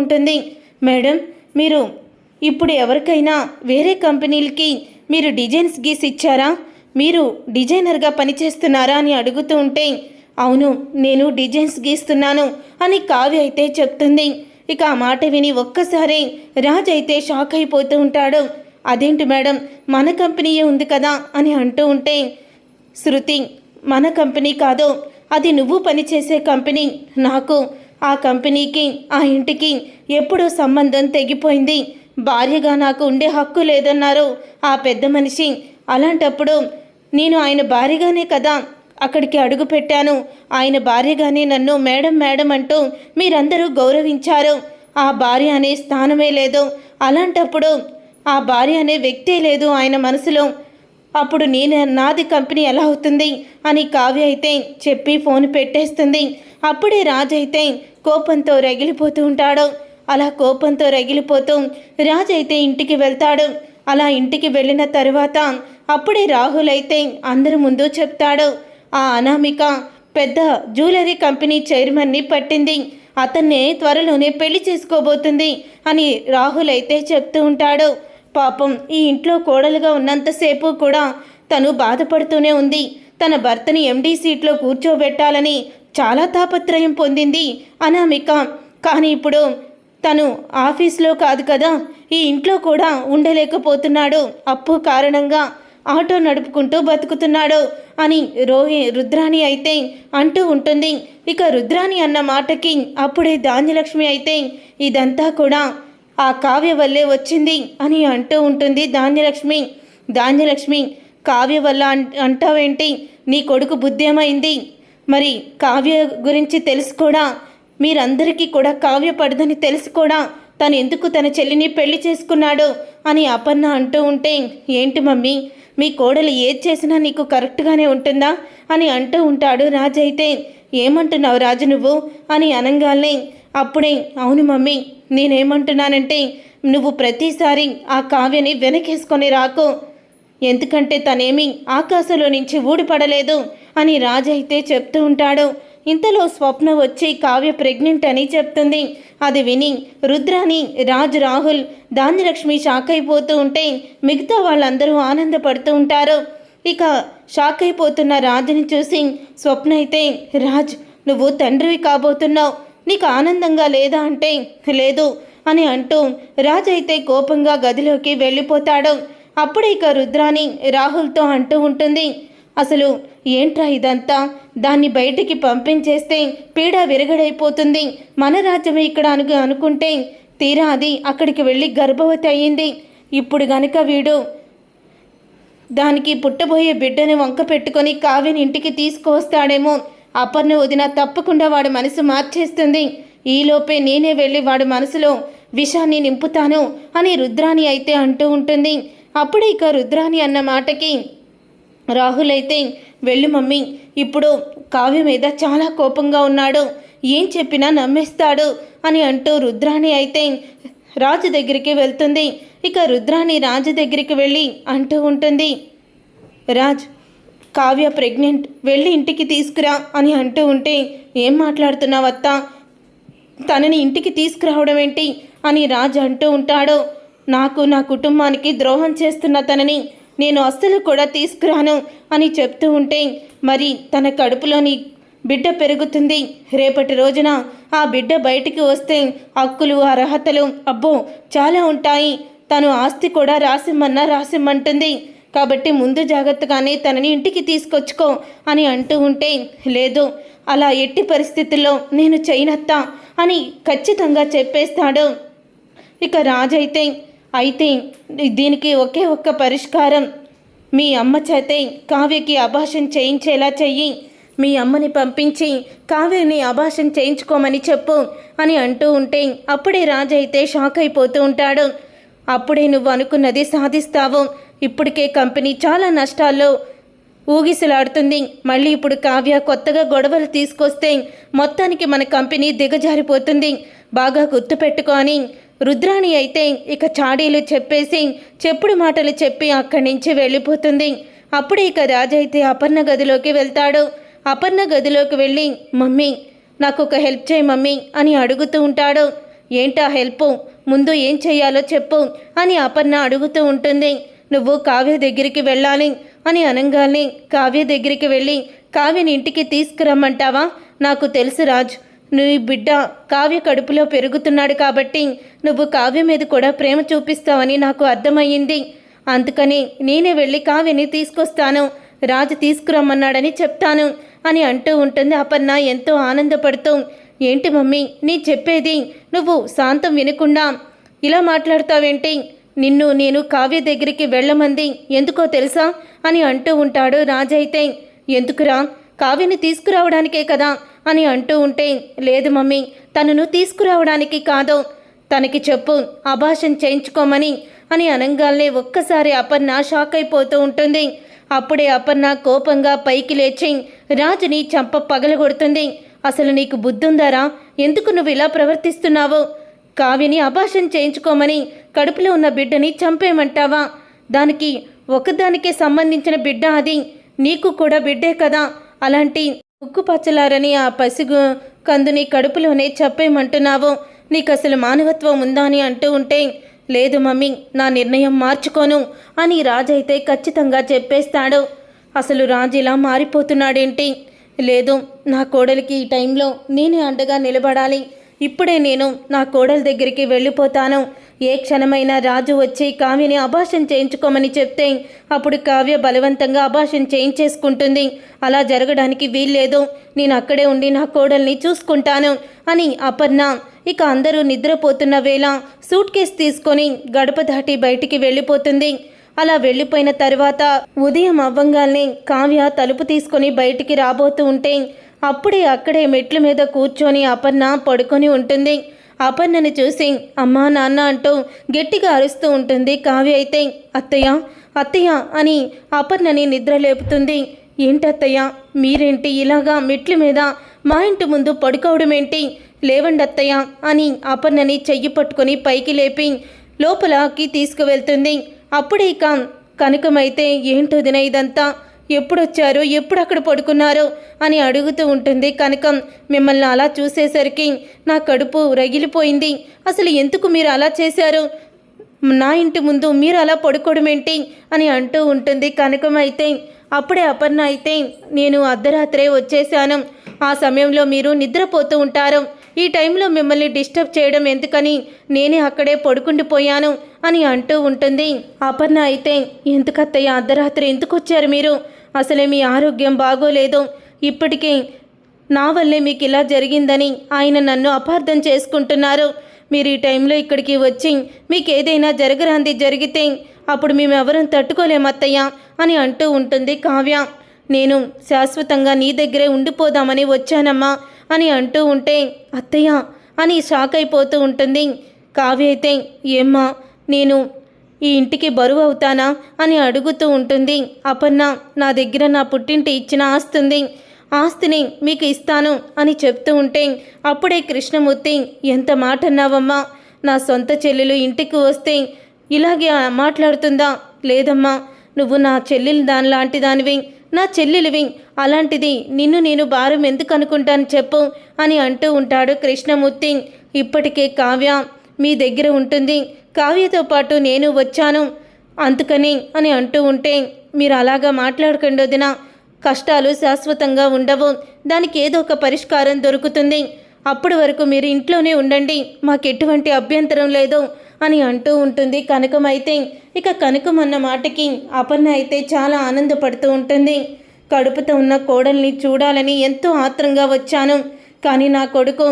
ఉంటుంది. మేడం మీరు ఇప్పుడు ఎవరికైనా వేరే కంపెనీలకి మీరు డిజైన్స్ గీసి ఇచ్చారా? మీరు డిజైనర్గా పనిచేస్తున్నారా అని అడుగుతూ ఉంటే అవును నేను డిజైన్స్ గీస్తున్నాను అని కావ్య అయితే చెప్తుంది. ఇక ఆ మాట విని ఒక్కసారి రాజ్ అయితే షాక్ అయిపోతూ ఉంటాడు. అదేంటి మేడం మన కంపెనీయే ఉంది కదా అని అంటూ ఉంటే శృతి మన కంపెనీ కాదు అది నువ్వు పనిచేసే కంపెనీ నాకు ఆ కంపెనీకి ఆ ఇంటికి ఎప్పుడూ సంబంధం తెగిపోయింది. భార్యగా నాకు ఉండే హక్కు లేదన్నారు ఆ పెద్ద మనిషి. అలాంటప్పుడు నేను ఆయన భార్యగానే కదా? అక్కడికి అడుగు పెట్టాను. ఆయన భార్యగానే నన్ను మేడం మేడం అంటూ మీరందరూ గౌరవించారు. ఆ భార్య అనే స్థానమే లేదు. అలాంటప్పుడు ఆ భార్య అనే వ్యక్తే లేదు ఆయన మనసులో. అప్పుడు నేను నాది కంపెనీ ఎలా అవుతుంది? అని కావ్య అయితే చెప్పి ఫోన్ పెట్టేస్తుంది. అప్పుడే రాజు అయితే కోపంతో రగిలిపోతూ ఉంటాడు. అలా కోపంతో రగిలిపోతూ రాజు అయితే ఇంటికి వెళ్తాడు. అలా ఇంటికి వెళ్ళిన తరువాత అప్పుడే రాహుల్ అయితే అందరి ముందు చెప్తాడు. ఆ అనామిక పెద్ద జ్యువెలరీ కంపెనీ చైర్మన్ని పట్టింది. అతన్నే త్వరలోనే పెళ్ళి చేసుకోబోతుంది అని రాహుల్ అయితే చెప్తూ ఉంటాడు. పాపం ఈ ఇంట్లో కోడలుగా ఉన్నంతసేపు కూడా తను బాధపడుతూనే ఉంది. తన భర్తని ఎండీ సీట్లో కూర్చోబెట్టాలని చాలా తాపత్రయం పొందింది అనామిక. కానీ ఇప్పుడు తను ఆఫీస్లో కాదు కదా ఈ ఇంట్లో కూడా ఉండలేకపోతున్నాడు. అప్పు కారణంగా ఆటో నడుపుకుంటూ బతుకుతున్నాడు అని రోహి రుద్రాణి అయితే అంటూ ఉంటుంది. ఇక రుద్రాణి అన్న మాటకి అప్పుడే ధాన్యలక్ష్మి అయితే ఇదంతా కూడా ఆ కావ్య వల్లే వచ్చింది అని అంటూ ఉంటుంది ధాన్యలక్ష్మి. ధాన్యలక్ష్మి కావ్య వల్ల అన్- అంటావేంటి? నీ కొడుకు బుద్ధి ఏమైంది మరి కావ్య గురించి తెలుసు కూడా మీరందరికీ కూడా కావ్య పడదని తెలుసు కూడా తను ఎందుకు తన చెల్లిని పెళ్ళి చేసుకున్నాడు? అని అపర్ణ అంటూ ఉంటే ఏంటి మమ్మీ? మీ కోడలు ఏది చేసినా నీకు కరెక్ట్గానే ఉంటుందా? అని అంటూ ఉంటాడు రాజు అయితే. ఏమంటున్నావు రాజు నువ్వు? అని అనంగానే అప్పుడే అవును మమ్మీ నేనేమంటున్నానంటే నువ్వు ప్రతిసారి ఆ కావ్యని వెనకేసుకొని రాకు. ఎందుకంటే తనేమి ఆకాశంలో నుంచి ఊడిపడలేదు అని రాజు అయితే చెప్తూ ఉంటాడు. ఇంతలో స్వప్న వచ్చి కావ్య ప్రెగ్నెంట్ అని చెప్తుంది. అది విని రుద్రాని రాజు రాహుల్ ధాన్యలక్ష్మి షాక్ అయిపోతూ ఉంటే మిగతా వాళ్ళందరూ ఆనందపడుతూ ఉంటారు. ఇక షాక్ అయిపోతున్న రాజుని చూసి స్వప్న అయితే రాజ్ నువ్వు తండ్రివి కాబోతున్నావు. నీకు ఆనందంగా లేదా అంటే లేదు అని అంటూ రాజు అయితే కోపంగా గదిలోకి వెళ్ళిపోతాడు. అప్పుడు ఇక రుద్రాని రాహుల్తో అంటూ ఉంటుంది అసలు ఏంట్రా ఇదంతా? దాన్ని బయటికి పంపించేస్తే పీడ విరగడైపోతుంది. మన రాజ్యమే ఇక్కడ అను అనుకుంటే తీరా అది అక్కడికి వెళ్ళి గర్భవతి అయ్యింది. ఇప్పుడు గనుక వీడు దానికి పుట్టబోయే బిడ్డని వంక పెట్టుకొని కావ్యని ఇంటికి తీసుకువస్తాడేమో అపర్ణ వదిన తప్పకుండా వాడి మనసు మార్చేస్తుంది. ఈలోపే నేనే వెళ్ళి వాడి మనసులో విషాన్ని నింపుతాను అని రుద్రాణి అయితే అంటూ ఉంటుంది. అప్పుడు ఇక రుద్రాణి అన్న మాటకి రాహుల్ అయితే వెళ్ళు మమ్మీ ఇప్పుడు కావ్య మీద చాలా కోపంగా ఉన్నాడు. ఏం చెప్పినా నమ్మేస్తాడు అని అంటూ రుద్రాణి అయితే రాజు దగ్గరికి వెళ్తుంది. ఇక రుద్రాణి రాజు దగ్గరికి వెళ్ళి అంటూ ఉంటుంది రాజ్ కావ్య ప్రెగ్నెంట్ వెళ్ళి ఇంటికి తీసుకురా అని అంటూ ఉంటే ఏం మాట్లాడుతున్నావు అత్త? తనని ఇంటికి తీసుకురావడం ఏంటి? అని రాజు అంటూ ఉంటాడు. నాకు నా కుటుంబానికి ద్రోహం చేస్తున్న తనని నేను అస్సలు కూడా తీసుకురాను అని చెప్తూ ఉంటే మరి తన కడుపులోని బిడ్డ పెరుగుతుంది. రేపటి రోజున ఆ బిడ్డ బయటికి వస్తే హక్కులు అర్హతలు అబ్బో చాలా ఉంటాయి. తను ఆస్తి కూడా రాసిమ్మన్నా రాసిమ్మంటుంది. కాబట్టి ముందు జాగ్రత్తగానే తనని ఇంటికి తీసుకొచ్చుకో అని అంటూ ఉంటే లేదు అలా ఎట్టి పరిస్థితుల్లో నేను చేయనత్తా అని ఖచ్చితంగా చెప్పేస్తాడు. ఇక రాజైతే అయితే దీనికి ఒకే ఒక్క పరిష్కారం. మీ అమ్మ చేతే కావ్యకి అభాషణ చేయించేలా చెయ్యి. మీ అమ్మని పంపించి కావ్యని అభాషణ చేయించుకోమని చెప్పు అని అంటూ ఉంటే అప్పుడే రాజు అయితే షాక్ అయిపోతూ ఉంటాడు. అప్పుడే నువ్వు అనుకున్నది సాధిస్తావు. ఇప్పటికే కంపెనీ చాలా నష్టాల్లో ఊగిసలాడుతుంది. మళ్ళీ ఇప్పుడు కావ్య కొత్తగా గొడవలు తీసుకొస్తే మొత్తానికి మన కంపెనీ దిగజారిపోతుంది. బాగా గుర్తుపెట్టుకొని రుద్రాణి అయితే ఇక చాడీలు చెప్పేసి చెప్పుడు మాటలు చెప్పి అక్కడి నుంచి వెళ్ళిపోతుంది. అప్పుడు ఇక రాజు అయితే అపర్ణ గదిలోకి వెళ్తాడు. అపర్ణ గదిలోకి వెళ్ళి మమ్మీ నాకు ఒక హెల్ప్ చేయి మమ్మీ అని అడుగుతూ ఉంటాడు. ఏంటా హెల్ప్? ముందు ఏం చేయాలో చెప్పు అని అపర్ణ అడుగుతూ ఉంటుంది. నువ్వు కావ్య దగ్గరికి వెళ్ళాలి అని అనంగాల్ని కావ్య దగ్గరికి వెళ్ళి కావ్యని ఇంటికి తీసుకురమ్మంటావా? నాకు తెలుసు రాజ్. నీ బిడ్డ కావ్య కడుపులో పెరుగుతున్నాడు కాబట్టి నువ్వు కావ్య మీద కూడా ప్రేమ చూపిస్తావని నాకు అర్థమయ్యింది. అందుకని నేనే వెళ్ళి కావ్యని తీసుకొస్తాను. రాజు తీసుకురమ్మన్నాడని చెప్తాను అని అంటూ ఉంటుంది అపర్ణ ఎంతో ఆనందపడుతూ. ఏంటి మమ్మీ నీ చెప్పేది నువ్వు శాంతం వినకుండా ఇలా మాట్లాడతావేంటి? నిన్ను నేను కావ్య దగ్గరికి వెళ్ళమంది ఎందుకో తెలుసా అని అంటూ ఉంటాడు రాజైతే. ఎందుకురా? కావ్యని తీసుకురావడానికే కదా అని అంటూ ఉంటే లేదు మమ్మీ తనను తీసుకురావడానికి కాదు. తనకి చెప్పు అభాషణ చేయించుకోమని అని అనంగాల్నే ఒక్కసారి అపర్ణ షాక్ అయిపోతూ ఉంటుంది. అప్పుడే అపర్ణ కోపంగా పైకి లేచి రాజుని చంప పగలగొడుతుంది. అసలు నీకు బుద్ధుందారా? ఎందుకు నువ్వు ఇలా ప్రవర్తిస్తున్నావు? కావ్యని అభాషణ చేయించుకోమని కడుపులో ఉన్న బిడ్డని చంపేయమంటావా? దానికి ఒకదానికే సంబంధించిన బిడ్డ అది. నీకు కూడా బిడ్డే కదా. అలాంటి ఉక్కు పచ్చలారని ఆ పసిగు కందుని కడుపులోనే చెప్పేయమంటున్నావు నీకు అసలు మానవత్వం ఉందా అని అంటూ ఉంటే లేదు మమ్మీ నా నిర్ణయం మార్చుకోను అని రాజైతే ఖచ్చితంగా చెప్పేస్తాడు. అసలు రాజు ఇలా మారిపోతున్నాడేంటి? లేదు నా కోడలికి ఈ టైంలో నేనే అండగా నిలబడాలి. ఇప్పుడే నేను నా కోడల దగ్గరికి వెళ్ళిపోతాను. ఏ క్షణమైనా రాజు వచ్చి కావ్యని అభాషణ చేయించుకోమని చెప్తే అప్పుడు కావ్య బలవంతంగా అభాషణ చేయించేసుకుంటుంది. అలా జరగడానికి వీల్లేదు. నేను అక్కడే ఉండి నా కోడల్ని చూసుకుంటాను అని అపర్ణ ఇక అందరూ నిద్రపోతున్న వేళ సూట్ కేస్ తీసుకొని గడప దాటి బయటికి వెళ్ళిపోతుంది. అలా వెళ్ళిపోయిన తర్వాత ఉదయం అవ్వంగాల్ని కావ్య తలుపు తీసుకొని బయటికి రాబోతూ ఉంటే అప్పుడే అక్కడే మెట్ల మీద కూర్చొని అపర్ణ పడుకొని ఉంటుంది. అపర్ణని చూసి అమ్మా నాన్న అంటూ గట్టిగా అరుస్తూ ఉంటుంది కావ్య అయితే అత్తయ్య అత్తయ్య అని అపర్ణని నిద్ర లేపుతుంది ఏంటత్తయ్య మీరేంటి ఇలాగా మెట్ల మీద మా ఇంటి ముందు పడుకోవడం ఏంటి? లేవండి అత్తయ్య అని అపర్ణని చెయ్యి పట్టుకొని పైకి లేపి లోపలకి తీసుకువెళ్తుంది. అప్పుడే ఇక కనకమైతే ఏంటోదిన ఇదంతా? ఎప్పుడొచ్చారు? ఎప్పుడు అక్కడ పడుకున్నారు? అని అడుగుతూ ఉంటుంది కనకం. మిమ్మల్ని అలా చూసేసరికి నా కడుపు రగిలిపోయింది. అసలు ఎందుకు మీరు అలా చేశారు? నా ఇంటి ముందు మీరు అలా పడుకోవడం ఏంటి? అని అంటూ ఉంటుంది కనకం అయితే. అప్పుడే అపర్ణ అయితే నేను అర్ధరాత్రే వచ్చేసాను ఆ సమయంలో మీరు నిద్రపోతూ ఉంటారు. ఈ టైంలో మిమ్మల్ని డిస్టర్బ్ చేయడం ఎందుకని నేనే అక్కడే పడుకుండిపోయాను అని అంటూ ఉంటుంది అపర్ణ అయితే. ఎందుకత్తయ్య అర్ధరాత్రి ఎందుకు వచ్చారు మీరు? అసలే మీ ఆరోగ్యం బాగోలేదు. ఇప్పటికే నా వల్లే మీకు ఇలా జరిగిందని ఆయన నన్ను అపార్థం చేసుకుంటున్నారు. మీరు ఈ టైంలో ఇక్కడికి వచ్చి మీకు ఏదైనా జరగరాంది జరిగితే అప్పుడు మేము ఎవరం తట్టుకోలేమత్తయ్య అని అంటూ ఉంటుంది కావ్య. నేను శాశ్వతంగా నీ దగ్గరే ఉండిపోదామని వచ్చానమ్మా అని అంటూ ఉంటే అత్తయ్య అని షాక్ అయిపోతూ ఉంటుంది. కావ్య అయితే ఏమ్మా నేను ఈ ఇంటికి బరువు అవుతానా అని అడుగుతూ ఉంటుంది. అపర్ణ నా దగ్గర నా పుట్టింటి ఇచ్చిన ఆస్తుంది ఆస్తిని మీకు ఇస్తాను అని చెప్తూ ఉంటే అప్పుడే కృష్ణమూర్తి ఎంత మాట అన్నావమ్మా? నా సొంత చెల్లెలు ఇంటికి వస్తే ఇలాగే మాట్లాడుతుందా? లేదమ్మా నువ్వు నా చెల్లెలు దాని లాంటి దానివి. నా చెల్లెలివి. అలాంటిది నిన్ను నేను భారం ఎందుకు అనుకుంటాను చెప్పు అని అంటూ ఉంటాడు కృష్ణమూర్తి. ఇప్పటికే కావ్య మీ దగ్గర ఉంటుంది. కావ్యతో పాటు నేను వచ్చాను. అందుకని అని అంటూ ఉంటే మీరు అలాగా మాట్లాడకండి వదిన. కష్టాలు శాశ్వతంగా ఉండవు. దానికి ఏదో ఒక పరిష్కారం దొరుకుతుంది. అప్పటి వరకు మీరు ఇంట్లోనే ఉండండి. మాకు ఎటువంటి అభ్యంతరం లేదు అని అంటూ ఉంటుంది కనకం అయితే ఇక కనకం అన్న మాటకి అపర్ణ అయితే చాలా ఆనందపడుతూ ఉంటుంది. కడుపుతో ఉన్న కోడల్ని చూడాలని ఎంతో ఆత్రంగా వచ్చాను. కానీ నా కొడుకు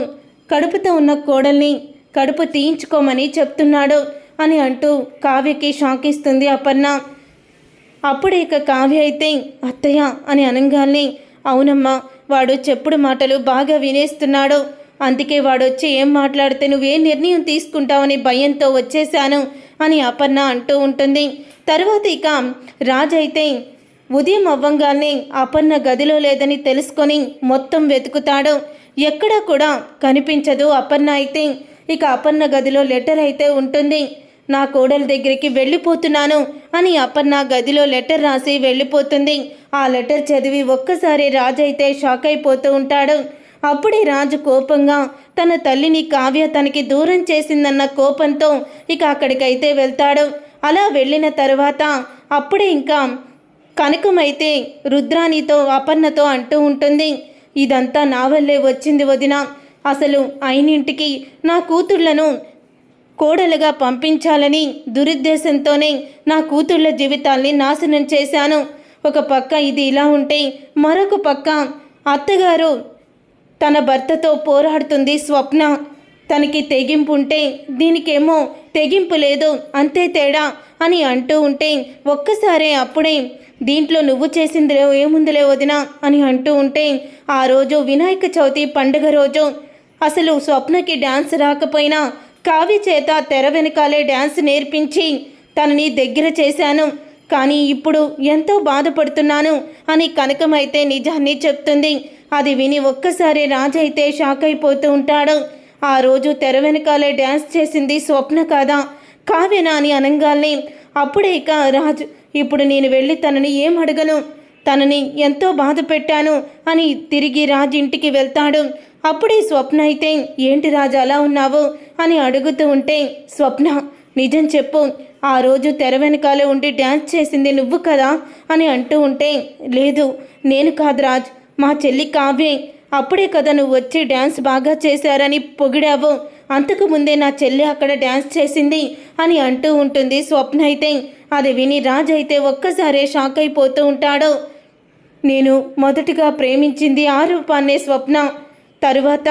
కడుపుతో ఉన్న కోడల్ని కడుపు తీయించుకోమని చెప్తున్నాడు అని అంటూ కావ్యకి షాక్ ఇస్తుంది అపర్ణ. అప్పుడు ఇక కావ్య అయితే అత్తయ్య అని అనగానే అవునమ్మా వాడు చెప్పుడు మాటలు బాగా వినేస్తున్నాడు. అందుకే వాడొచ్చి ఏం మాట్లాడితే నువ్వే నిర్ణయం తీసుకుంటావని భయంతో వచ్చేశాను అని అపర్ణ అంటూ ఉంటుంది. తర్వాత ఇక రాజ్ అయితే ఉదయం అవ్వంగానే అపర్ణ గదిలో లేదని తెలుసుకొని మొత్తం వెతుకుతాడు. ఎక్కడా కూడా కనిపించదు అపర్ణ అయితే. ఇక అపర్ణ గదిలో లెటర్ అయితే ఉంటుంది. నా కోడల దగ్గరికి వెళ్ళిపోతున్నాను అని అపర్ణ గదిలో లెటర్ రాసి వెళ్ళిపోతుంది. ఆ లెటర్ చదివి ఒక్కసారి రాజు అయితే షాక్ అయిపోతూ ఉంటాడు. అప్పుడే రాజు కోపంగా తన తల్లిని కావ్య తనకి దూరం చేసిందన్న కోపంతో ఇక అక్కడికైతే వెళ్తాడు. అలా వెళ్ళిన తర్వాత అప్పుడే ఇంకా కనకమైతే రుద్రాణితో అపర్ణతో అంటూ ఉంటుంది. ఇదంతా నా వల్లే వచ్చింది వదిన. అసలు అయినింటికి నా కూతుళ్ళను కోడలుగా పంపించాలని దురుద్దేశంతోనే నా కూతుళ్ళ జీవితాల్ని నాశనం చేశాను. ఒక పక్క ఇది ఇలా ఉంటే మరొక పక్క అత్తగారు తన భర్తతో పోరాడుతుంది స్వప్న. తనకి తెగింపు ఉంటే దీనికేమో తెగింపు లేదు అంతే తేడా అని అంటూ ఉంటే ఒక్కసారే అప్పుడే దీంట్లో నువ్వు చేసిందిలే ఏముందిలే వదినా అని అంటూ ఉంటే ఆ రోజు వినాయక చవితి పండుగ రోజు అసలు స్వప్నకి డ్యాన్స్ రాకపోయినా కావి చేత తెర వెనకాలే డ్యాన్స్ నేర్పించి తనని దగ్గర చేశాను. కానీ ఇప్పుడు ఎంతో బాధపడుతున్నాను అని కనకమైతే నిజాన్ని చెప్తుంది. అది విని ఒక్కసారి రాజైతే షాక్ అయిపోతూ ఉంటాడు. ఆ రోజు తెర వెనకాలే డ్యాన్స్ చేసింది స్వప్న కాదా? కావ్యనా అని అనంగాల్ని అప్పుడే ఇక రాజు ఇప్పుడు నేను వెళ్ళి తనని ఏం అడగను? తనని ఎంతో బాధ పెట్టాను అని తిరిగి రాజు ఇంటికి వెళ్తాడు. అప్పుడే స్వప్న అయితే ఏంటి రాజు అలా ఉన్నావు? అని అడుగుతూ ఉంటే స్వప్న నిజం చెప్పు. ఆ రోజు తెర వెనకాలే ఉండి డ్యాన్స్ చేసింది నువ్వు కదా? అని అంటూ ఉంటే లేదు నేను కాదు రాజ్. మా చెల్లి కావ్యే. అప్పుడే కదా నువ్వు వచ్చి డ్యాన్స్ బాగా చేశారని పొగిడావు. అంతకు ముందే నా చెల్లి అక్కడ డ్యాన్స్ చేసింది అని అంటూ ఉంటుంది స్వప్న అయితే. అది విని రాజ్ అయితే ఒక్కసారే షాక్ అయిపోతూ ఉంటాడు. నేను మొదటిగా ప్రేమించింది ఆ రూపాన్నే స్వప్న. తరువాత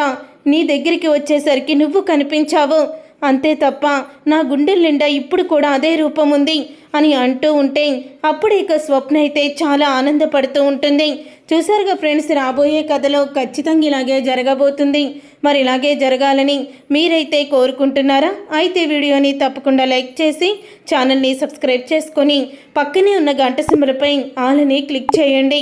నీ దగ్గరికి వచ్చేసరికి నువ్వు కనిపించావు. అంతే తప్ప నా గుండెల నిండా ఇప్పుడు కూడా అదే రూపం ఉంది అని అంటూ ఉంటే అప్పుడు ఇక స్వప్న అయితే చాలా ఆనందపడుతూ ఉంటుంది. చూసారుగా ఫ్రెండ్స్ రాబోయే కథలో ఖచ్చితంగా ఇలాగే జరగబోతుంది. మరి ఇలాగే జరగాలని మీరైతే కోరుకుంటున్నారా? అయితే వీడియోని తప్పకుండా లైక్ చేసి ఛానల్ని సబ్స్క్రైబ్ చేసుకొని పక్కనే ఉన్న గంట సిమ్మలపై ఆలని క్లిక్ చేయండి.